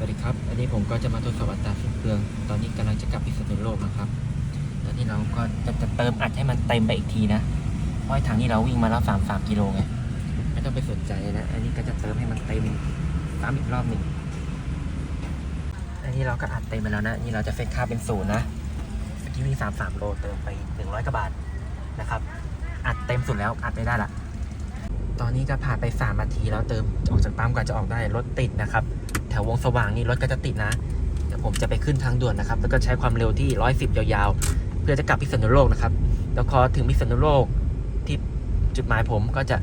วัสดีครับอันนี้ผมก็จะมาทดสอบอัตราสิ้นเปลือง ตอนนี้กำลังจะกลับพิษณุโลกนะครับ ตอนนี้เราก็จะจะเติมอัดให้มันเต็มไปอีกทีนะ เพราะไอ้ถังนี้เราวิ่งมาแล้วสามสามกิโลไง ไม่ต้องไปสนใจนะ อันนี้ก็จะเติมให้มันเต็มซ้ำอีกรอบหนึ่ง อันนี้เราก็อัดเต็มไปแล้วนะ นี่เราจะเซตค่าเป็นศูนย์นะเมื่อกี้วิ่งสามสามโลเติมไปหนึ่งร้อยกว่าบาทนะครับ อัดเต็มสุดแล้วอัดไม่ได้ละ ตอนนี้ก็ผ่านไป3นาทีแล้วเติมออกจากปั๊มกว่าจะออกได้รถติดนะครับ แถววงสว่างนี่รถก็จะติดนะ เดี๋ยวผมจะไปขึ้นทางด่วนนะครับ แล้วก็ใช้ความเร็วที่110ยสิบยาวๆ เพื่อจะกลับพิษณุโลกนะครับ แล้วพอถึงพิษณุโลกที่จุดหมายผมก็จะ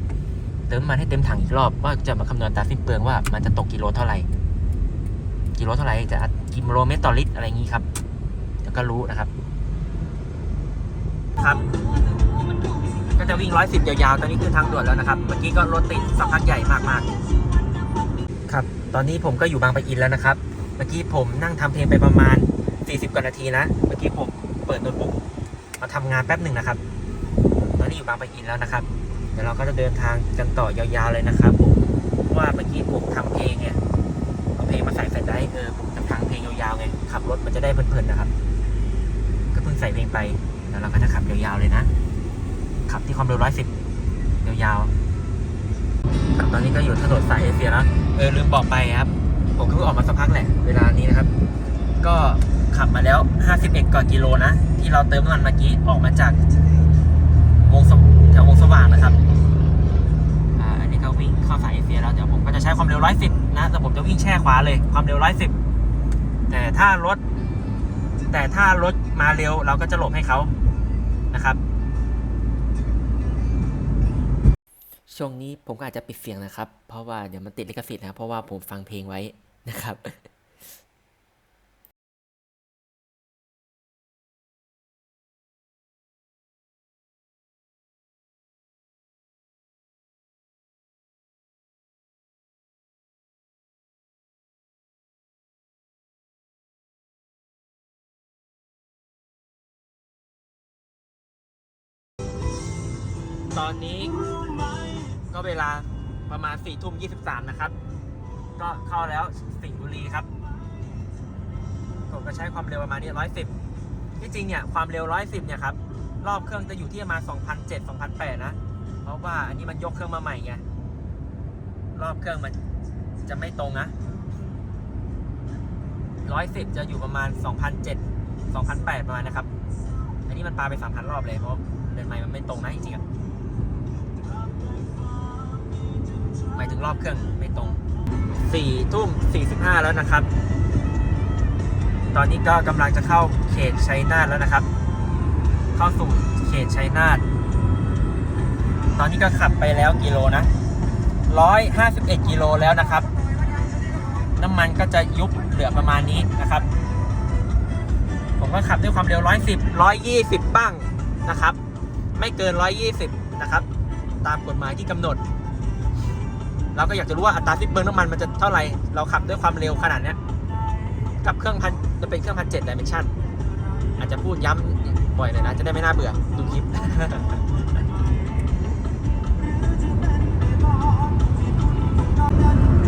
เติมมันให้เต็มถังอีกรอบว่าจะมาคำนวณตาสิ้นเปลืองว่ามันจะตกกิโลเท่าไหร่ กิโลเท่าไหร่จะกิโลเมตรต่อลิตรอะไรอย่างนี้ครับเดี๋ยวก็รู้นะครับ ครับ ก็จะวิ่ง110ยสิบยาวๆ ตอนนี้คือทางด่วนแล้วนะครับ เมื่อกี้ก็รถติดสักพักใหญ่มากๆ ตอนนี้ผมก็อยู่บางปะอินแล้วนะครับ เมื่อกี้ผมนั่งทำเพลงไปประมาณ 40กว่านาทีนะ เมื่อกี้ผมเปิดโน้ตบุ๊กมาทำงานแป๊บหนึ่งนะครับ ตอนนี้อยู่บางปะอินแล้วนะครับ เดี๋ยวเราก็จะเดินทางกันต่อยาวๆเลยนะครับผมเพราะว่าเมื่อกี้ผมทำเพลงเนี่ยเอาเพลงมาใส่ใส่ได้เออผมจะฟังเพลงยาวๆไงขับรถมันจะได้เพลินๆนะครับ ก็เพิ่งใส่เพลงไปแล้วเราก็จะขับยาวๆเลยนะ ขับที่ความเร็วร้อยสิบยาวๆ ครับตอนนี้ก็อยู่ถนนสายเอเชียแล้วเออลืมบอกไปครับ ผมก็เพิ่งออกมาสักพักแหละ เวลานี้นะครับ ก็ขับมาแล้ว 51กว่ากิโลนะ ที่เราเติมน้ำมันเมื่อกี้ออกมาจากวงแถววงสว่างนะครับอ่าอันนี้ก็วิ่งเข้าสายเอเชียแล้วเดี๋ยวผมก็จะใช้ความเร็ว 110 นะ แต่ผมจะวิ่งแช่ขวาเลยความเร็ว 110 แต่ถ้ารถแต่ถ้ารถมาเร็วเราก็จะหลบให้เขานะครับ ช่วงนี้ผมก็อาจจะปิดเสียงนะครับ เพราะว่าเดี๋ยวมันติดลิขสิทธิ์นะครับเพราะว่าผมฟังเพลงไว้นะครับตอนนี้ ก็เวลาประมาณ4ี่ทุ่มยีนะครับ ก็เข้าแล้วสิงห์บุรีครับ ผมก็ใช้ความเร็วประมาณนี้ร้อยสิบที่จริงเนี่ยความเร็วร้อยสิบเนี่ยครับรอบเครื่องจะอยู่ที่ประมาณ2,007 2,008นะ เพราะว่าอันนี้มันยกเครื่องมาใหม่ไง รอบเครื่องมันจะไม่ตรงนะร้อยสิบจะอยู่ประมาณ2,007 2,008ประมาณนะครับ อันนี้มันปาไป3,000รอบเลยเพราะเดินใหม่มันไม่ตรงนะจริงๆอะ หมายถึงรอบเครื่องไม่ตรงสี่ทุ่มสี่สิบห้าแล้วนะครับ ตอนนี้ก็กำลังจะเข้าเขตชัยนาทแล้วนะครับ เข้าสู่เขตชัยนาทตอนนี้ก็ขับไปแล้วกิโลนะร้อยห้าสิบเอ็ดกิโลแล้วนะครับ น้ำมันก็จะยุบเหลือประมาณนี้นะครับ ผมก็ขับด้วยความเร็วร้อยสิบร้อยยี่สิบบ้างนะครับ ไม่เกินร้อยยี่สิบนะครับ ตามกฎหมายที่กำหนด เราก็อยากจะรู้ว่าอัตราสิ้นเปลืองน้ำมันมันจะเท่าไหร่ เราขับด้วยความเร็วขนาดเนี้ยกับเครื่องพันจะเป็นเครื่องพันเจ็ดดิเมนชันอาจจะพูดย้ำบ่อยหน่อยนะ จะได้ไม่น่าเบื่อดูคลิป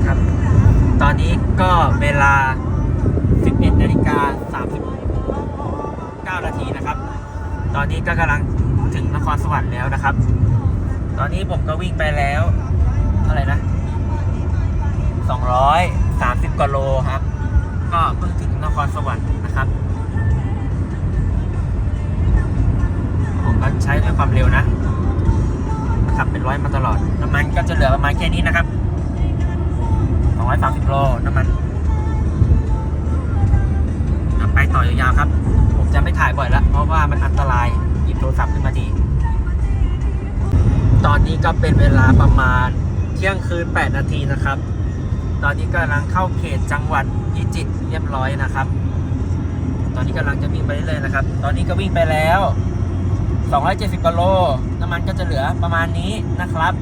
ครับ ตอนนี้ก็เวลา 11นาฬิกา39นาทีนะครับ ตอนนี้ก็กำลังถึงนครสวรรค์แล้วนะครับ ตอนนี้ผมก็วิ่งไปแล้วเท่าไหร่นะ 230กว่าโลครับ ก็เพิ่งถึงนครสวรรค์นะครับ ผมก็ใช้ด้วยความเร็วนะขับเป็นร้อยมาตลอด น้ำมันก็จะเหลือประมาณแค่นี้นะครับ230โลน้ำมันไปต่อยาวๆครับ ผมจะไม่ถ่ายบ่อยแล้ว เพราะว่ามันอันตรายหยิบโทรศัพท์ขึ้นมาทีตอนนี้ก็เป็นเวลาประมาณเที่ยงคืน 8 นาทีนะครับ ตอนนี้กำลังเข้าเขตจังหวัดพิจิตรเรียบร้อยนะครับ ตอนนี้กำลังจะวิ่งไปเรื่อยๆนะครับ ตอนนี้ก็วิ่งไปแล้ว 270กิโล น้ำมันก็จะเหลือประมาณนี้นะครับ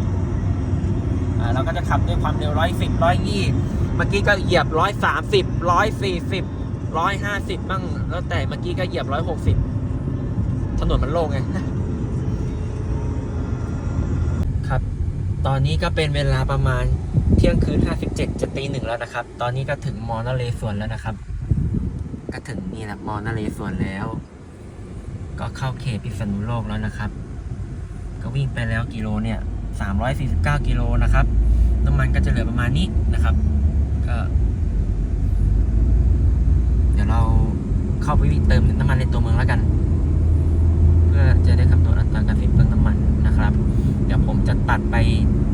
เราก็จะขับด้วยความเร็ว 110 120 เมื่อกี้ก็เหยียบ 130 140 150 บ้าง แล้วแต่เมื่อกี้ก็เหยียบ 160 ถนนมันโล่งไง ครับ ตอนนี้ก็เป็นเวลาประมาณ ที่ยงคืน 57 จะตีหนึ่งแล้วนะครับ ตอนนี้ก็ถึงมอนเรสวนแล้วนะครับ ก็ถึงนี่แหละมอนเรสวนแล้ว ก็เข้าเขตพิษณุโลกแล้วนะครับ ก็วิ่งไปแล้วกิโลเนี่ย 349 กิโลนะครับ น้ำมันก็จะเหลือประมาณนี้นะครับ ก็ เดี๋ยวเราเข้าไปเติมน้ำมันในตัวเมืองแล้วกัน เพื่อจะได้คำนวณอัตราการสิ้นเปลืองน้ำมันนะครับ เดี๋ยวผมจะตัดไป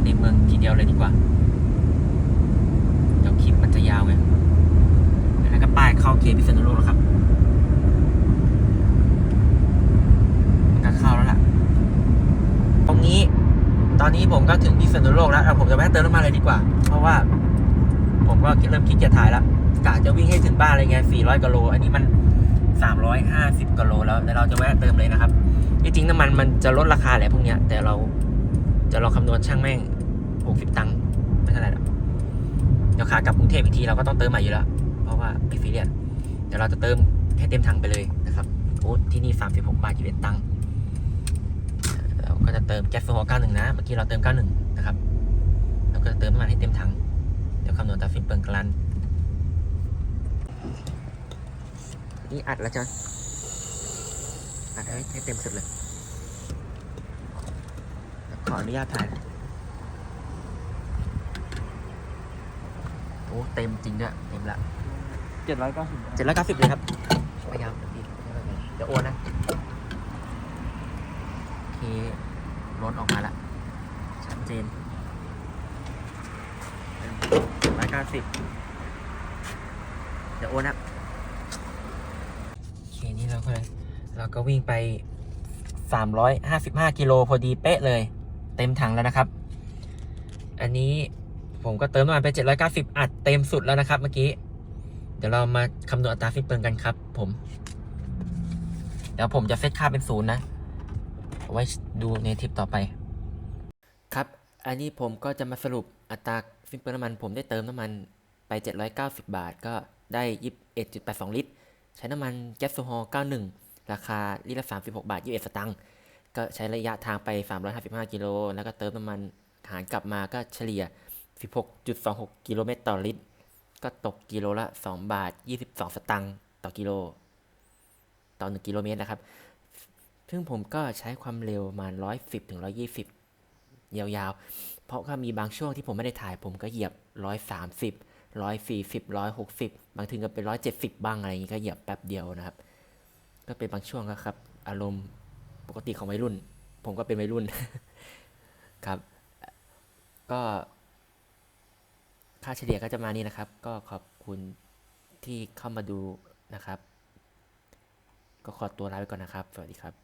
ในเมืองทีเดียวเลยดีกว่า คลิปมันจะยาวไงแล้วก็ป้ายเข้าเขตพิษณุโลกแล้วครับมันก็เข้าแล้วล่ะ ตรงนี้ ตอนนี้ผมก็ถึงพิษณุโลกแล้วผมจะแวะเติมน้ำมันเลยดีกว่า เพราะว่า ผมก็เริ่มคิดจะถ่ายแล้วกะจะวิ่งให้ถึงบ้านเลยไง400กิโล อันนี้มัน 350กิโลแล้วเดี๋ยวเราจะแวะเติมเลยนะครับจริงๆน้ำมันมันจะลดราคาแหละพวกเนี้ย แต่เราจะลองคำนวณช่างแม่ง 60 ตังค์ไม่เท่าไหร่หรอก เดี๋ยวขากลับกรุงเทพอีกทีเราก็ต้องเติมใหม่อยู่แล้ว เพราะว่าไม่ซีเรียสเดี๋ยวเราจะเติมให้เต็มถังไปเลยนะครับโอ้ที่นี่ 36 บาท21ตังค์เราก็จะเติมแก๊สโซฮอล์91 นะ เมื่อกี้เราเติม 91 นะครับเราก็จะเติมน้ำมันให้เต็มถัง เดี๋ยวคำนวณตามฟินเปิงกลันนี่อัดแล้วจ้ะอัดให้เต็มสุดเลย ขออนุญาตถ่ายนะโอ้เต็มจริงด้วยเต็มละเจ็ดร้อยเก้าสิบเจ็ดร้อยเก้าสิบเลยครับพยายามจะโอนนะโอเครถออกมาละชัดเจนร้อยเก้าสิบเดี๋ยวโอนนะโอเคนี่เราก็เลยเราก็วิ่งไป355กิโลพอดีเป๊ะเลย เต็มถังแล้วนะครับ อันนี้ ผมก็เติมน้ำมันไป 790 อัดเต็มสุดแล้วนะครับเมื่อกี้ เดี๋ยวเรามาคำนวณอัตราสิ้นเปลืองกันครับผม เดี๋ยวผมจะเซตค่าเป็นศูนย์นะ ไว้ดูในทริปต่อไป ครับ อันนี้ผมก็จะมาสรุปอัตราสิ้นเปลืองน้ำมัน ผมได้เติมน้ำมันไป 790 บาท ก็ได้ 21.82 ลิตร ใช้น้ำมันแก๊สโซฮอล์91 ราคาลิตรละ 36 บาท 21 สตางค์ก็ใช้ระยะทางไป 355 กิโล แล้วก็เติมน้ำมันหารกลับมาก็เฉลี่ย 16.26 กิโลเมตรต่อลิตร ก็ตกกิโลละ 2 บาท 22 สตางค์ต่อกิโล ต่อ 1 กิโลเมตรนะครับ ซึ่งผมก็ใช้ความเร็วประมาณ110ถึง120 ยาวๆ เพราะก็มีบางช่วงที่ผมไม่ได้ถ่ายผมก็เหยียบ 130 140 160 บางทีก็เป็น 170 บ้างอะไรอย่างนี้ก็เหยียบแป๊บเดียวนะครับ ก็เป็นบางช่วงครับ อารมณ์ปกติของวัยรุ่น ผมก็เป็นวัยรุ่นครับ ก็ ค่าเฉลี่ยก็จะมานี้นะครับ ก็ขอบคุณที่เข้ามาดูนะครับ ก็ขอตัวลาไปก่อนนะครับ สวัสดีครับ